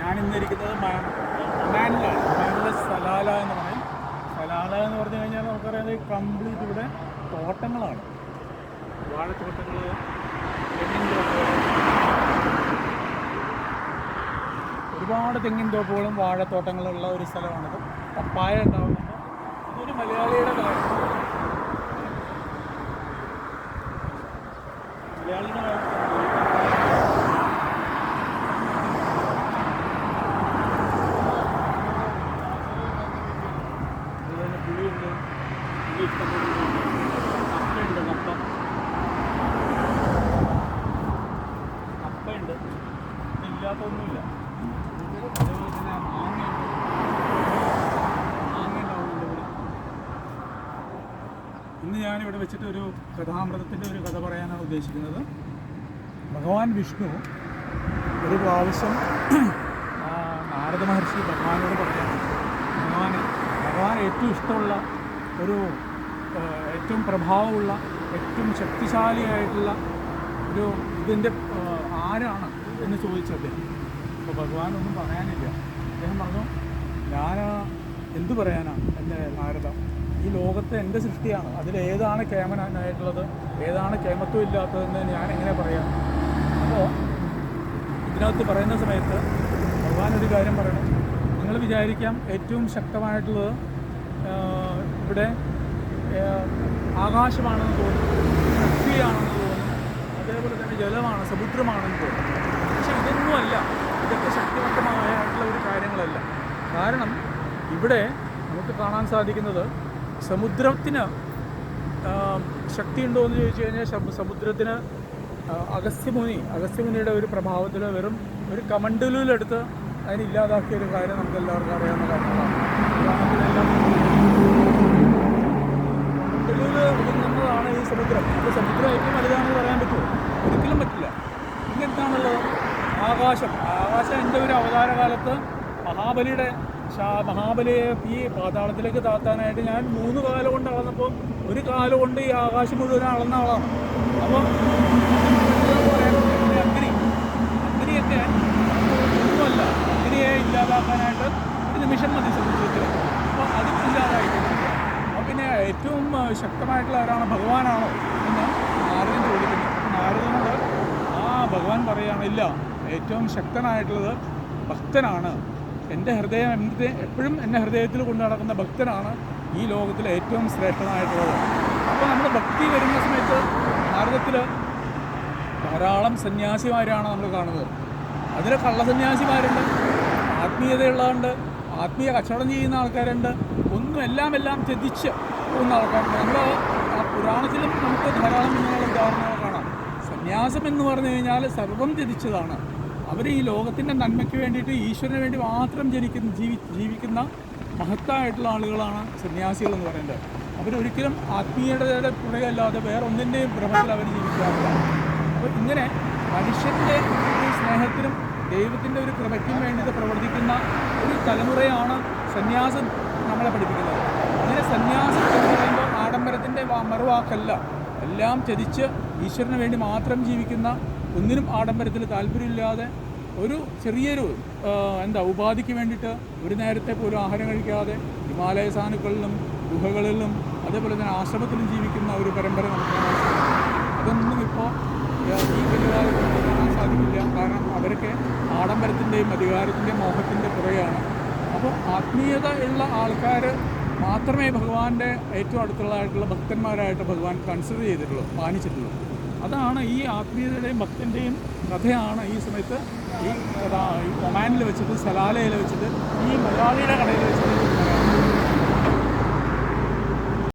ഞാൻ ഇന്നിരിക്കുന്നത് മ- ഒമാനിലാണ്. സലാല എന്ന് പറയും. സലാല എന്ന് പറഞ്ഞു കഴിഞ്ഞാൽ നമുക്കറിയാം കംപ്ലീറ്റ് ഇവിടെ തോട്ടങ്ങളാണ്. വാഴത്തോട്ടങ്ങൾ തെങ്ങിൻ തോപ്പുകൾ ഒരുപാട് തെങ്ങിൻ തോപ്പുകളും വാഴത്തോട്ടങ്ങളും ഉള്ള ഒരു സ്ഥലമാണിത്. പപ്പായ ഉണ്ടാവുന്നുണ്ട്. ഇതൊരു മലയാളിയുടെ കാര്യം. മലയാളിയുടെ കാര്യം അതുപോലെ പുളിയുണ്ട് പുളി ഇഷ്ടംപോലെ കപ്പയുണ്ട് കപ്പ കപ്പയുണ്ട് ഇല്ലാത്തൊന്നുമില്ല അതേപോലെ തന്നെ മാങ്ങയുണ്ട് മാങ്ങ ഉണ്ടാവുന്നുണ്ട് ഇവിടെ ഇന്ന് ഞാനിവിടെ വെച്ചിട്ട് ഒരു കഥാമൃതത്തിന്റെ ഒരു കഥ പറയാനാണ് ഉദ്ദേശിക്കുന്നത്. ഭഗവാൻ വിഷ്ണു ഒരു പ്രാവശ്യം നാരദ മഹർഷി ഭഗവാനോട് പറയാൻ ഭഗവാന് ഭഗവാൻ ഏറ്റവും ഇഷ്ടമുള്ള ഒരു ഏറ്റവും പ്രഭാവമുള്ള ഏറ്റവും ശക്തിശാലിയായിട്ടുള്ള ഒരു ഇതിന്റെ ആരാണ് എന്ന് ചോദിച്ചു അദ്ദേഹം. അപ്പോൾ ഭഗവാനൊന്നും പറയാനില്ല. അദ്ദേഹം പറഞ്ഞു ഞാൻ എന്തു പറയാനാണ് എന്റെ നാരദ? ഈ ലോകത്തെ എന്റെ സൃഷ്ടിയാണ്. അതിൽ ഏതാണ് കേമനായിട്ടുള്ളത് ഏതാണ് കേമത്വം ഇല്ലാത്തതെന്ന് ഞാൻ എങ്ങനെ പറയാം? അപ്പോൾ ഇതിനകത്ത് പറയുന്ന സമയത്ത് ഭഗവാൻ ഒരു കാര്യം പറയണം. നിങ്ങൾ വിചാരിക്കാം ഏറ്റവും ശക്തമായിട്ടുള്ളത് ഇവിടെ ആകാശമാണെന്ന് തോന്നുന്നു ശക്തിയാണെന്ന് തോന്നുന്നു അതേപോലെ തന്നെ ജലമാണ് സമുദ്രമാണെന്ന് തോന്നുന്നു പക്ഷെ ഇതൊന്നുമല്ല. ഇതൊക്കെ ശക്തിമത്തമായിട്ടുള്ള ഒരു കാര്യങ്ങളല്ല. കാരണം ഇവിടെ നമുക്ക് കാണാൻ സാധിക്കുന്നത് സമുദ്രത്തിന് ശക്തി ശക്തിയുണ്ടോ എന്ന് ചോദിച്ചു കഴിഞ്ഞാൽ സമുദ്രത്തിന് അഗസ്ത്യമുനി അഗസ്ത്യമുനിയുടെ ഒരു പ്രഭാവത്തിൽ വെറും ഒരു കമണ്ടലൂലെടുത്ത് അതിനെ ഇല്ലാതാക്കിയ ഒരു കാര്യം നമുക്ക് എല്ലാവർക്കും അറിയാവുന്ന കാര്യങ്ങളാണ്. ാണ് ഈ സമുദ്രം. അപ്പോൾ സമുദ്രം ഏറ്റവും വലുതാണെന്ന് പറയാൻ പറ്റുമോ? ഒരിക്കലും പറ്റില്ല. പിന്നെ എന്താണുള്ളത് ആകാശം. ആകാശം എന്റെ ഒരു അവതാര കാലത്ത് മഹാബലിയുടെ മഹാബലിയെ ഈ പാതാളത്തിലേക്ക് താത്താനായിട്ട് ഞാൻ മൂന്ന് കാലം കൊണ്ട് അളന്നപ്പോൾ ഒരു കാലം കൊണ്ട് ഈ ആകാശം മുഴുവൻ അളന്ന ആളാണ്. അപ്പോൾ അഗ്നി. അഗ്നിയൊക്കെ ഒന്നുമല്ല. അഗ്നിയെ ഇല്ലാതാക്കാനായിട്ട് ഒരു നിമിഷം മതി സമുദ്രത്തിൽ അപ്പോൾ അതും ഇല്ലാതായിട്ടുണ്ട്. അപ്പോൾ പിന്നെ ഏറ്റവും ശക്തമായിട്ടുള്ള ആരാണ്? ഭഗവാനാണോ എന്ന് നാരദൻ ചോദിക്കുന്നു. നാരദനോട് ആ ഭഗവാൻ പറയുകയാണ് ഇല്ല ഏറ്റവും ശക്തനായിട്ടുള്ളത് ഭക്തനാണ്. എന്റെ ഹൃദയം എന്റെ എപ്പോഴും എന്റെ ഹൃദയത്തിൽ കൊണ്ടു നടക്കുന്ന ഭക്തനാണ് ഈ ലോകത്തിലെ ഏറ്റവും ശ്രേഷ്ഠനായിട്ടുള്ളത്. അപ്പോൾ നമ്മുടെ ഭക്തി വരുന്ന സമയത്ത് ഭാരതത്തിൽ ധാരാളം സന്യാസിമാരാണ് നമ്മൾ കാണുന്നത്. അതിൽ കള്ളസന്യാസിമാരുണ്ട് ആത്മീയതയുള്ളതുണ്ട് ആത്മീയ കച്ചവടം ചെയ്യുന്ന ആൾക്കാരുണ്ട് ഒന്നും എല്ലാം എല്ലാം ത്യജിച്ച് പോകുന്ന ആൾക്കാരുണ്ട്. നമ്മൾ ആ പുരാണത്തിലും നമുക്ക് ധാരാളം ഇങ്ങനെയുള്ള ഉദാഹരണങ്ങൾ കാണാം. സന്യാസം എന്ന് പറഞ്ഞു കഴിഞ്ഞാൽ സർവം ത്യജിച്ചതാണ്. അവർ ഈ ലോകത്തിന്റെ നന്മയ്ക്ക് വേണ്ടിയിട്ട് ഈശ്വരന് വേണ്ടി മാത്രം ജനിക്കുന്ന ജീവി ജീവിക്കുന്ന മഹത്തായിട്ടുള്ള ആളുകളാണ് സന്യാസികൾ എന്ന് പറയുന്നത്. അവരൊരിക്കലും ആത്മീയതയുടെ പുഴയല്ലാതെ വേറെ ഒന്നിന്റെയും ഭ്രമത്തിൽ അവർ ജീവിക്കാറില്ല. അപ്പോൾ ഇങ്ങനെ മനുഷ്യന്റെ ഒരു സ്നേഹത്തിനും ദൈവത്തിന്റെ ഒരു കൃപയ്ക്കും വേണ്ടിയിട്ട് പ്രവർത്തിക്കുന്ന ഒരു തലമുറയാണ് സന്യാസം നമ്മളെ പഠിപ്പിക്കുന്നത്. അങ്ങനെ സന്യാസം എന്ന് പറയുമ്പോൾ ആഡംബരത്തിന്റെ മറുവാക്കല്ല. എല്ലാം ത്യജിച്ച് ഈശ്വരന് വേണ്ടി മാത്രം ജീവിക്കുന്ന ഒന്നിനും ആഡംബരത്തിൽ താല്പര്യമില്ലാതെ ഒരു ചെറിയൊരു എന്താ ഉപാധിക്ക് വേണ്ടിയിട്ട് ഒരു നേരത്തെ പോലും ആഹാരം കഴിക്കാതെ ഹിമാലയ സാനുക്കളിലും ഗുഹകളിലും അതേപോലെ തന്നെ ആശ്രമത്തിലും ജീവിക്കുന്ന ഒരു പരമ്പര നമുക്ക് അതൊന്നും ഇപ്പോൾ ഈ പരിപാടി കാണാൻ സാധിക്കില്ല. കാരണം അവരൊക്കെ ആഡംബരത്തിന്റെയും അധികാരത്തിന്റെയും മോഹത്തിന്റെ പുറകെയാണ്. അപ്പോൾ ആത്മീയത ഉള്ള ആൾക്കാർ മാത്രമേ ഭഗവാന്റെ ഏറ്റവും അടുത്തുള്ളതായിട്ടുള്ള ഭക്തന്മാരായിട്ട് ഭഗവാൻ കൺസിഡർ ചെയ്തിട്ടുള്ളൂ മാനിച്ചിട്ടുള്ളൂ. അതാണ് ഈ ആത്മീയതയുടെയും ഭക്തന്റെയും കഥയാണ് ഈ സമയത്ത് ഈ ഒമാനിൽ വെച്ചിട്ട് സലാലയിൽ വെച്ചിട്ട് ഈ മലയാളിയുടെ കടയിൽ വെച്ചിട്ട്